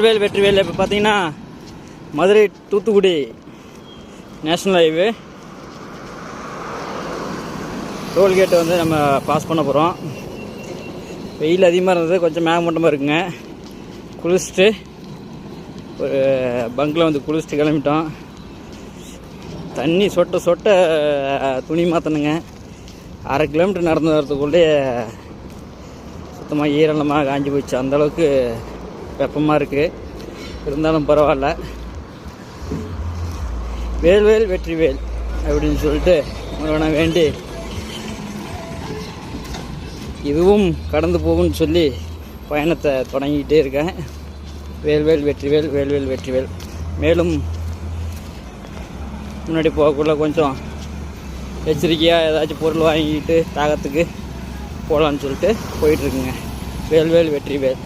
வெற்றிவேல் வெற்றிவேல். இப்போ பார்த்தீங்கன்னா Madurai Thoothukudi national highway. டோல்கேட்டை வந்து நம்ம பாஸ் பண்ண போகிறோம் வெயில் அதிகமாக இருந்தது கொஞ்சம் மேகமூட்டமாக இருக்குங்க. குளிச்சுட்டு ஒரு பங்கில் வந்து குளிச்சுட்டு கிளம்பிட்டோம். தண்ணி சொட்ட சொட்ட துணி மாற்றணுங்க அரை கிலோமீட்டர் நடந்து வரதுக்குள்ளே சுத்தமாக ஈரலமாக காஞ்சி போச்சு. அந்தளவுக்கு வெப்பமாக இருக்குது இருந்தாலும் பரவாயில்ல. வேல்வேல் வெற்றி வேல் அப்படின்னு சொல்லிட்டு முருகனை வேண்டி இதுவும் கடந்து போகும்னு சொல்லி பயணத்தை தொடங்கிக்கிட்டே இருக்கேன். வேல்வேல் வெற்றிவேல் வேல்வேல் வெற்றிவேல். மேலும் முன்னாடி போகக்குள்ள கொஞ்சம் எச்சரிக்கையாக ஏதாச்சும் பொருள் வாங்கிட்டு தாகத்துக்கு போகலான்னு சொல்லிட்டு போயிட்டுருக்குங்க வேல்வேல் வெற்றிவேல்.